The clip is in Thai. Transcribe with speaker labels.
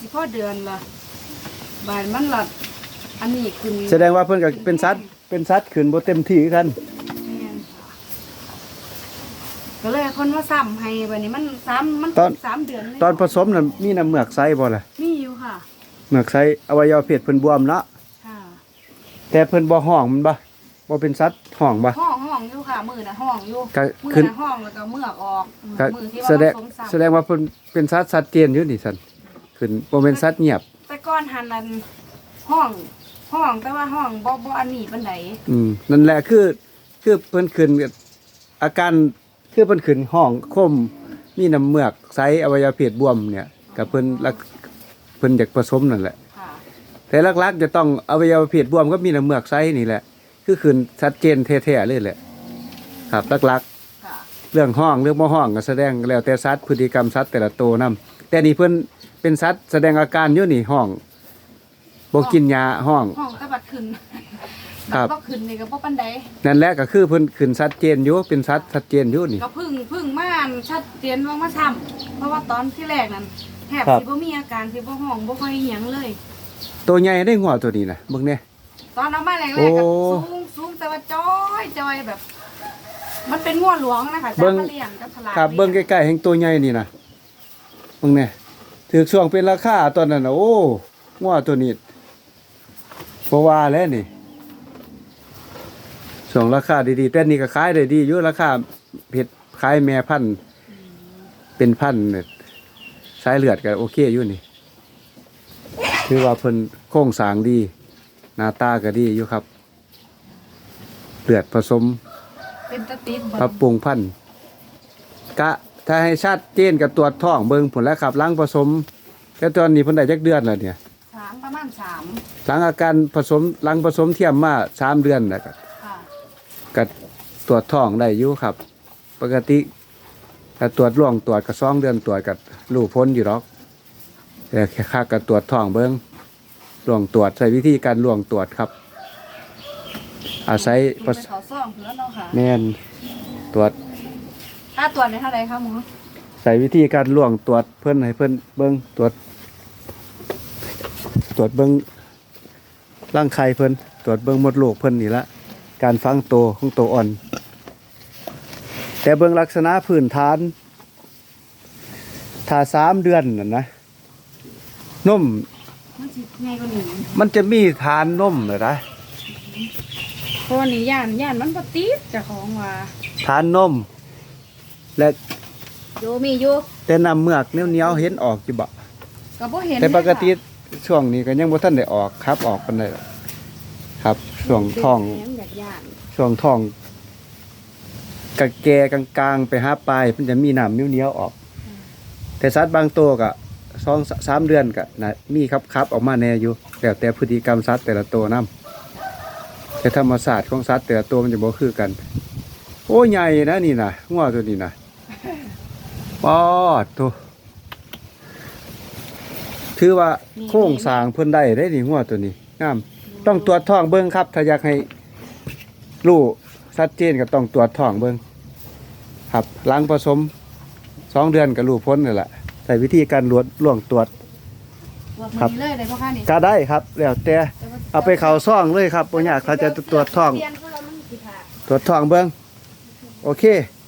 Speaker 1: สิพ่อเดือนละบานมันละอันนี้ขึ้น
Speaker 2: แสดงว่าเพิ่นก็เป็นสัตว์เป็นสัตว์ขึ้นบ่เต็มที่คือกัน
Speaker 1: แม่นค่ะก็เลยคนว่าซ้ำให้บัดนี้มันซ้ำมัน
Speaker 2: ตอน
Speaker 1: สามเดือนเลย
Speaker 2: ตอนผสมน่ะมีน้ำเหมือกไซบ่ล่ะ
Speaker 1: มีอยู่ค่ะ
Speaker 2: เหมือกไซอวัยวะเพศเพิ่นบวมเนาะ
Speaker 1: ค่ะ
Speaker 2: แต่เพิ่นบ่ห้องมันบ่บ่เป็นสัตว์ห้องบ่
Speaker 1: ห้องห้องอยู่ค่ะ มือน่ะห้องอยู่
Speaker 2: ก็
Speaker 1: มือ
Speaker 2: ขึ้น
Speaker 1: น่ะห้องแล้วก็เมือกออก
Speaker 2: ก็
Speaker 1: มือที่
Speaker 2: แส
Speaker 1: ว่า
Speaker 2: ดง
Speaker 1: ผสมซ้
Speaker 2: แสดงว่าเพิ่นเป็นสัตว์ชัดเจนอยู่นี่ซั่น ขึ้นบ่แม่นสัตว์เงียบำ
Speaker 1: แต่ก้อนหันนั้นห้องห้องแต่ว่าห้องบ่บ่อันนี้ปานใด
Speaker 2: อืมนั่นแหละคือคือเพิ่นขึ้นกับอาการคือเพิ่นขึ้นห้องคมมีน้ำเหมือกไซอวัยวะเพศบวมเนี่ยกับเพิ่นรักเพิ่นอยากผสมนั่นแหละ
Speaker 1: ค่ะ
Speaker 2: แต่หลักๆจะต้องอวัยวะเพศบวมก็มีน้ำเหมือกไซนี่แหละ คือขึ้นชัดเจนแท้ๆเลยแหละ ครับหลัก
Speaker 1: ค่ะ
Speaker 2: ๆเรื่องห้องเรื่องบ่ห้องก็แสดงแล้วแต่สัตว์พฤติกรรมสัตว์แต่ละตัวนํแต่นี่เพิ่น เป็นสัตว์แสดงอาการอยู่นี่ห้องบ่กินยาห้อง
Speaker 1: ห้องตะบัดขึ้น
Speaker 2: ครับ
Speaker 1: บัดบ่ขึ้นนี่ก็บ่ปานใด
Speaker 2: นั่นแหละก็คือเพิ่นขึ้นชัดเจนอยู่เป็นสัตว์ชัดเจนอยู่นี่
Speaker 1: ก็เพึ่งเพึ่งมาอันชัดเจนว่ามาซ้ำเพราะว่าตอนที่แรกนั้นแทบ
Speaker 2: ครับ
Speaker 1: สิบ่มีอาการสิบ่ห้องบ่ค่อยหยังเลย
Speaker 2: ตัวใหญ่ได้หัวตัวนี้นะเบิ่งเนี่ย
Speaker 1: ตอนเอามาแรก
Speaker 2: โอ้
Speaker 1: ๆก็สูงสูงแต่ว่าจ้อยจ้อยแบบ มันเป็นง่วหลวงนะคะจ้ามาเลี้ยงกับฉลาด
Speaker 2: ครับเบิ่งใกล้ๆแห่งตัวใหญ่นี่นะเบิ่งเนี่ย ถือช่วงเป็นราคาตอนนั้นน่ะโอ้หัวตัวนี้บ่ว่าแล้วนี่ช่วงราคาดีๆแต่นี่ก็ขายได้ดีอยู่ราคาเผ็ดขายแม่พันธุ์เป็นพันธุ์เนี่ยสายเลือดก็โอเคอยู่นี่ถือว่าเพิ่นโครงสร้างดี หน้าตาก็ดีอยู่ครับเลือดผสม
Speaker 1: เป็นตะติด
Speaker 2: ปรับปรุงพันธุ์กะ ถ้าให้ชัดเจนกับตรวจท้องเบิ่งผลแล้วครับล้างผสมแล้วตอนนี้เพิ่นได้จักเดือนแล้วเนี่ย
Speaker 1: สามประมาณสาม
Speaker 2: หลังอาการผสมหลังผสมเทียมมาสามเดือนแล้วก็
Speaker 1: ค่ะ
Speaker 2: ก็ตรวจท้องได้อยู่ครับ ปกติถ้าตรวจร่วงตรวจก็สองเดือนตรวจก็รู้พ้นอยู่หรอกแต่แค่ค่าก็ตรวจท้องเบิ่งร่วงตรวจใช้วิธีการร่วงตรวจครับ อาศัย
Speaker 1: มี
Speaker 2: ประ
Speaker 1: ไป
Speaker 2: ส
Speaker 1: ขอซ่องเพื่อนเนาะค่ะ
Speaker 2: แม่นตรวจ
Speaker 1: ค่าตรวจในเท่าไหร่คะหมอ
Speaker 2: ใส่วิธีการล่วงตรวจเพิ่นให้เพิ่นเบิ่งตรวจ ตรวจเบิ่งร่างไข่เพิ่นตรวจเบิ่งมดลูกเพิ่นนี่ละการฟังโตวของโตวอ่อน แต่เบิ่งลักษณะพื้นฐานถ้าสามเดือนน่ะนะนม
Speaker 1: มันสิไงกว่านี้
Speaker 2: มันจะมีฐานนมเลยนะ
Speaker 1: เพราะว่านี่ย่านย่านมันบ่ติดเจ้าของว่า
Speaker 2: ฐานนม และ
Speaker 1: อยู่มีอยู่
Speaker 2: แต่น้ำเมือกเหนียวๆเห็นออกอยู่บ่
Speaker 1: ก็บ่เห็น
Speaker 2: แต่ปกติ
Speaker 1: เลยค่ะ
Speaker 2: ช่วงนี้ก็ยังบ่ทันได้ออกครับ ออกปานใดหรอกครับช่วงท้อง
Speaker 1: แหมอยากย่าน
Speaker 2: ช่วงท้องกะแกกลางๆ ไปหาปลายมันจะมีน้ำเหนียวๆออก แต่สัตว์บางตัวก็สองสามเดือนก็นะมีครับครับออกมาแน่อยู่แล้วแต่พฤติกรรมสัตว์แต่ละตัวนํแต่ธรรมศาสตร์ของสัตว์แต่ละตัวมันจะบ่คือกัน โอ้ใหญ่นะนี่นะงัวตัวนี้นะ ปอดตัวถือว่าโครงสร้างเพิ่นได้ได้นี่งัวตัวนี้งามต้องตรวจท้องเบิ้งครับ ถ้าอยากให้รู้ชัดเจนก็ต้องตรวจท้องเบิ้งครับหล้างผสมสองเดือนก็รู้พ้นนี่แหละใส่วิธีการลวดล่วงตรวจ
Speaker 1: ตรวจ
Speaker 2: ครั
Speaker 1: มื้
Speaker 2: บ
Speaker 1: อนี้เลยได้บ่คะนี่
Speaker 2: ก็ได้ครับแล้วแต่เอาไปเข่าซ่องเลยครับปัญญากเขาจะตรวจท้อง
Speaker 1: เรียนเพราะว่ามันสิขาด
Speaker 2: ตรวจท้องเบิ้งโอเคครับ